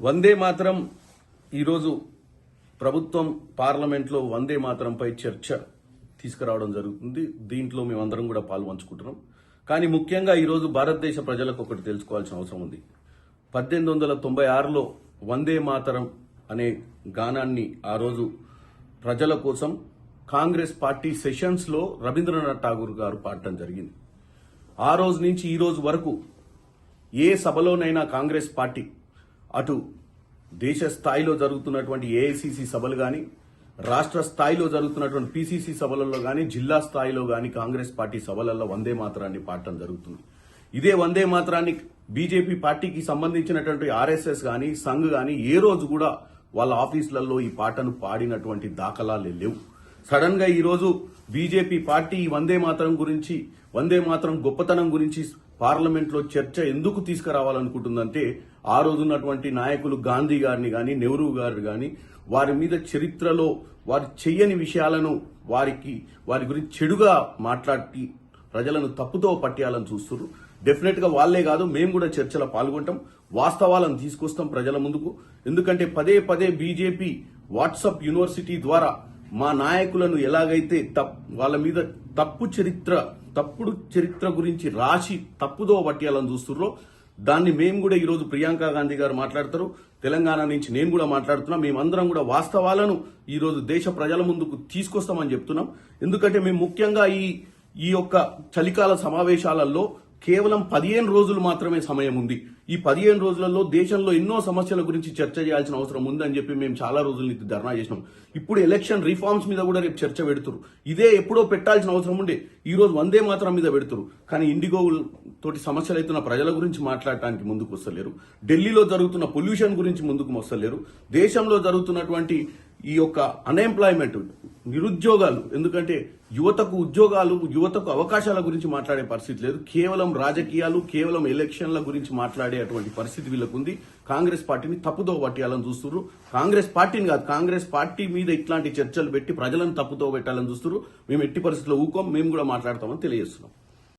వందే మాత్రం ఈరోజు ప్రభుత్వం పార్లమెంట్లో వందే మాత్రంపై చర్చ తీసుకురావడం జరుగుతుంది. దీంట్లో మేమందరం కూడా పాల్పంచుకుంటున్నాం. కానీ ముఖ్యంగా ఈరోజు భారతదేశ ప్రజలకు ఒకటి తెలుసుకోవాల్సిన అవసరం ఉంది. పద్దెనిమిది వందల తొంభై ఆరులో వందే మాతరం అనే గానాన్ని ఆ రోజు ప్రజల కోసం కాంగ్రెస్ పార్టీ సెషన్స్లో రవీంద్రనాథ్ ఠాగూర్ గారు పాడటం జరిగింది. ఆ రోజు నుంచి ఈ రోజు వరకు ఏ సభలోనైనా కాంగ్రెస్ పార్టీ అటు దేశ స్థాయిలో జరుగుతున్నటువంటి ఏఐసిసి సభలు కానీ రాష్ట్ర స్థాయిలో జరుగుతున్నటువంటి పిసిసి సభలలో కానీ జిల్లా స్థాయిలో కానీ కాంగ్రెస్ పార్టీ సభలలో వందే మాత్రాన్ని పాడటం జరుగుతుంది. ఇదే వందే మాత్రాన్ని బీజేపీ పార్టీకి సంబంధించినటువంటి ఆర్ఎస్ఎస్ కానీ సంఘ్ కానీ ఏ రోజు కూడా వాళ్ళ ఆఫీసులలో ఈ పాటను పాడినటువంటి దాఖలాలే లేవు. సడన్గా బీజేపీ పార్టీ ఈ వందే మాత్రం గురించి వందే మాత్రం గొప్పతనం గురించి పార్లమెంట్లో చర్చ ఎందుకు తీసుకురావాలనుకుంటుందంటే ఆ రోజున్నటువంటి నాయకులు గాంధీ గారిని కానీ నెహ్రూ గారిని కానీ వారి మీద చరిత్రలో వారు చెయ్యని విషయాలను వారికి వారి గురించి చెడుగా మాట్లాడి ప్రజలను తప్పుతో పట్టేయాలని చూస్తున్నారు డెఫినెట్గా వాళ్ళే కాదు మేము కూడా చర్చలో పాల్గొంటాం. వాస్తవాలను తీసుకొస్తాం ప్రజల ముందుకు. ఎందుకంటే పదే పదే బీజేపీ వాట్సాప్ యూనివర్సిటీ ద్వారా మా నాయకులను ఎలాగైతే తప్ వాళ్ళ మీద తప్పు చరిత్ర తప్పుడు చరిత్ర గురించి రాసి తప్పుదో పట్టేయాలని చూస్తుర్రో దాన్ని మేము కూడా ఈరోజు ప్రియాంక గాంధీ గారు మాట్లాడతారు. తెలంగాణ నుంచి నేను కూడా మాట్లాడుతున్నా. మేమందరం కూడా వాస్తవాలను ఈరోజు దేశ ప్రజల ముందుకు తీసుకొస్తామని చెప్తున్నాం. ఎందుకంటే మేము ముఖ్యంగా ఈ ఈ యొక్క చలికాల సమావేశాలలో కేవలం పదిహేను రోజులు మాత్రమే సమయం ఉంది. ఈ పదిహేను రోజులలో దేశంలో ఎన్నో సమస్యల గురించి చర్చ చేయాల్సిన అవసరం ఉందని చెప్పి మేము చాలా రోజుల నుంచి ధర్నా చేసినాం. ఇప్పుడు ఎలక్షన్ రిఫార్మ్స్ మీద కూడా రేపు చర్చ పెడుతురు. ఇదే ఎప్పుడో పెట్టాల్సిన అవసరం ఉండే. ఈ రోజు వందే మాత్రం మీద పెడుతురు. కానీ ఇండిగో తోటి సమస్యలు అవుతున్న ప్రజల గురించి మాట్లాడటానికి ముందుకు వస్తలేరు. ఢిల్లీలో జరుగుతున్న పొల్యూషన్ గురించి ముందుకు వస్తలేరు. దేశంలో జరుగుతున్నటువంటి ఈ యొక్క అన్ఎంప్లాయ్మెంట్ నిరుద్యోగాలు. ఎందుకంటే యువతకు ఉద్యోగాలు యువతకు అవకాశాల గురించి మాట్లాడే పరిస్థితి లేదు. కేవలం రాజకీయాలు కేవలం ఎలక్షన్ల గురించి మాట్లాడే అటువంటి పరిస్థితి వీళ్ళకు ఉంది కాంగ్రెస్ పార్టీని తప్పుదో పట్టేయాలని చూస్తున్నారు కాంగ్రెస్ పార్టీని కాదు కాంగ్రెస్ పార్టీ మీద ఇట్లాంటి చర్చలు పెట్టి ప్రజలను తప్పుతో పెట్టాలని చూస్తున్నారు మేము ఎట్టి పరిస్థితుల్లో ఊకోం మేము కూడా మాట్లాడతామని తెలియజేస్తున్నాం.